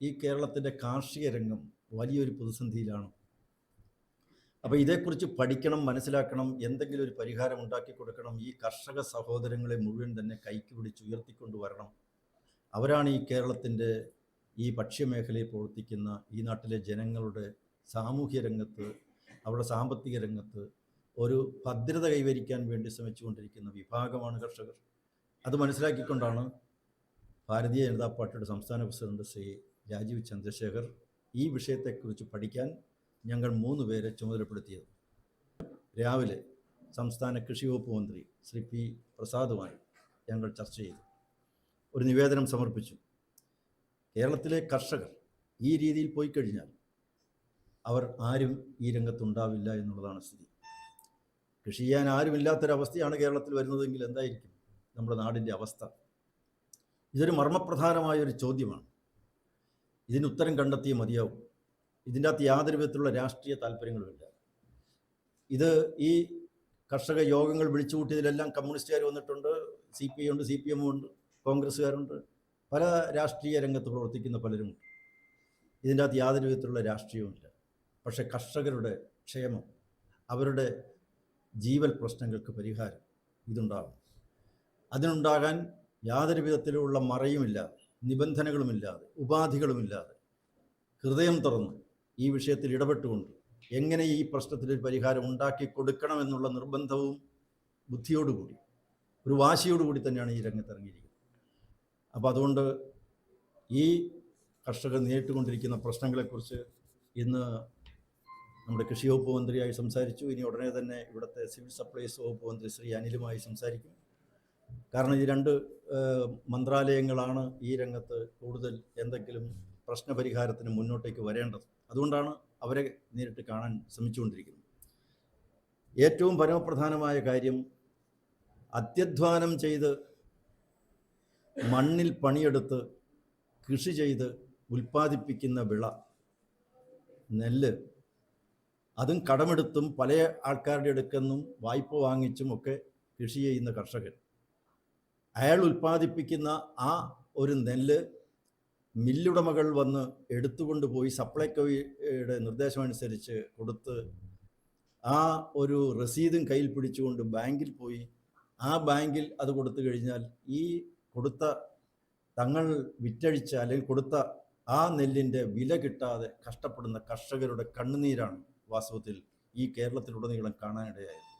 ഈ കേരളത്തിന്റെ കാർഷിക രംഗം വലിയൊരു പ്രതിസന്ധിയിലാണ്. അപ്പോൾ ഇതേക്കുറിച്ച് പഠിക്കണം മനസ്സിലാക്കണം എന്തെങ്കിലും ഒരു പരിഹാരം ഉണ്ടാക്കി കൊടുക്കണം ഈ കർഷക സഹോദരങ്ങളെ മുഴുവൻ തന്നെ കൈക്ക് പിടിച്ച് ഉയർത്തിക്കൊണ്ടുവരണം. അവരാണ് ഈ കേരളത്തിന്റെ ഈ ഭക്ഷ്യമേഖലയിൽ പ്രവർത്തിക്കുന്ന ഈ നാട്ടിലെ ജനങ്ങളുടെ സാമൂഹ്യ രംഗത്ത് അവരുടെ സാമ്പത്തിക രംഗത്ത് ഒരു ഭദ്രത കൈവരിക്കാൻ വേണ്ടി ശ്രമിച്ചുകൊണ്ടിരിക്കുന്ന വിഭാഗമാണ് കർഷകർ. അത് മനസ്സിലാക്കിക്കൊണ്ടാണ് ഭാരതീയ ജനതാ പാർട്ടിയുടെ സംസ്ഥാന പ്രസിഡന്റ് ശ്രീ രാജീവ് ചന്ദ്രശേഖർ ഈ വിഷയത്തെക്കുറിച്ച് പഠിക്കാൻ ഞങ്ങൾ മൂന്ന് പേരെ ചുമതലപ്പെടുത്തിയത്. രാവിലെ സംസ്ഥാന കൃഷി വകുപ്പ് മന്ത്രി ശ്രീ പി പ്രസാദുമായി ഞങ്ങൾ ചർച്ച ചെയ്തു. ഒരു നിവേദനം സമർപ്പിച്ചു. കേരളത്തിലെ കർഷകർ ഈ രീതിയിൽ പോയി കഴിഞ്ഞാൽ അവർ ആരും ഈ രംഗത്തുണ്ടാവില്ല എന്നുള്ളതാണ് സ്ഥിതി. കൃഷി ചെയ്യാൻ ആരുമില്ലാത്തൊരവസ്ഥയാണ് കേരളത്തിൽ വരുന്നതെങ്കിൽ എന്തായിരിക്കും നമ്മുടെ നാടിന്റെ അവസ്ഥ? ഇതൊരു മർമ്മപ്രധാനമായ ഒരു ചോദ്യമാണ്. ഇതിന് ഉത്തരം കണ്ടെത്തിയേ മതിയാവും. ഇതിന്റെ അകത്ത് യാതൊരു വിധത്തിലുള്ള രാഷ്ട്രീയ താല്പര്യങ്ങളുമില്ല. ഇത് ഈ കർഷക യോഗങ്ങൾ വിളിച്ചു കൂട്ടിയതിലെല്ലാം കമ്മ്യൂണിസ്റ്റുകാർ വന്നിട്ടുണ്ട് സി പി ഐ ഉണ്ട് സി പി എം ഉണ്ട് കോൺഗ്രസ്സുകാരുണ്ട്. പല രാഷ്ട്രീയ രംഗത്ത് പ്രവർത്തിക്കുന്ന പലരുമുണ്ട്. ഇതിന്റെ അകത്ത് യാതൊരു വിധത്തിലുള്ള രാഷ്ട്രീയവുമില്ല. പക്ഷെ കർഷകരുടെ ക്ഷേമം അവരുടെ ജീവൽ പ്രശ്നങ്ങൾക്ക് പരിഹാരം ഇതുണ്ടാകും അതിനുണ്ടാകാൻ യാതൊരു വിധത്തിലുള്ള മറയുമില്ലാതെ നിബന്ധനകളുമില്ലാതെ ഉപാധികളുമില്ലാതെ ഹൃദയം തുറന്ന് ഈ വിഷയത്തിൽ ഇടപെട്ടുകൊണ്ട് എങ്ങനെ ഈ പ്രശ്നത്തിനൊരു പരിഹാരം ഉണ്ടാക്കി കൊടുക്കണമെന്നുള്ള നിർബന്ധവും ബുദ്ധിയോടുകൂടി ഒരു വാശിയോടുകൂടി തന്നെയാണ് ഈ രംഗത്തിറങ്ങിയിരിക്കുന്നത്. അപ്പോൾ അതുകൊണ്ട് ഈ കർഷകർ നേരിട്ടുകൊണ്ടിരിക്കുന്ന പ്രശ്നങ്ങളെക്കുറിച്ച് ഇന്ന് നമ്മുടെ കൃഷി വകുപ്പ് മന്ത്രിയായി സംസാരിച്ചു. ഇനി ഉടനെ തന്നെ ഇവിടുത്തെ സിവിൽ സപ്ലൈസ് വകുപ്പ് മന്ത്രി ശ്രീ അനിലുമായി സംസാരിക്കും. കാരണം ഈ രണ്ട് മന്ത്രാലയങ്ങളാണ് ഈ രംഗത്ത് കൂടുതൽ എന്തെങ്കിലും പ്രശ്നപരിഹാരത്തിന് മുന്നോട്ടേക്ക് വരേണ്ടത്. അതുകൊണ്ടാണ് അവരെ നേരിട്ട് കാണാൻ ശ്രമിച്ചുകൊണ്ടിരിക്കുന്നത്. ഏറ്റവും പരമപ്രധാനമായ കാര്യം അത്യധ്വാനം ചെയ്ത് മണ്ണിൽ പണിയെടുത്ത് കൃഷി ചെയ്ത് ഉൽപ്പാദിപ്പിക്കുന്ന വിള നെല്ല് അതും കടമെടുത്തും പല ആൾക്കാരുടെ അടുക്കെന്നും വായ്പ വാങ്ങിച്ചും ഒക്കെ കൃഷി ചെയ്യുന്ന കർഷകൻ അയാൾ ഉൽപ്പാദിപ്പിക്കുന്ന ആ ഒരു നെല്ല് മില്ലുടമകൾ വന്ന് എടുത്തുകൊണ്ട് പോയി സപ്ലൈകോയുടെ നിർദ്ദേശമനുസരിച്ച് കൊടുത്ത് ആ ഒരു രസീതും കയ്യിൽ പിടിച്ചുകൊണ്ട് ബാങ്കിൽ പോയി. ആ ബാങ്കിൽ അത് കൊടുത്തു കഴിഞ്ഞാൽ ഈ കൊടുത്ത തങ്ങൾ വിറ്റഴിച്ച അല്ലെങ്കിൽ കൊടുത്ത ആ നെല്ലിന്റെ വില കിട്ടാതെ കഷ്ടപ്പെടുന്ന കർഷകരുടെ കണ്ണുനീരാണ് വാസ്തവത്തിൽ ഈ കേരളത്തിലുടനീളം കാണാനിടയായത്.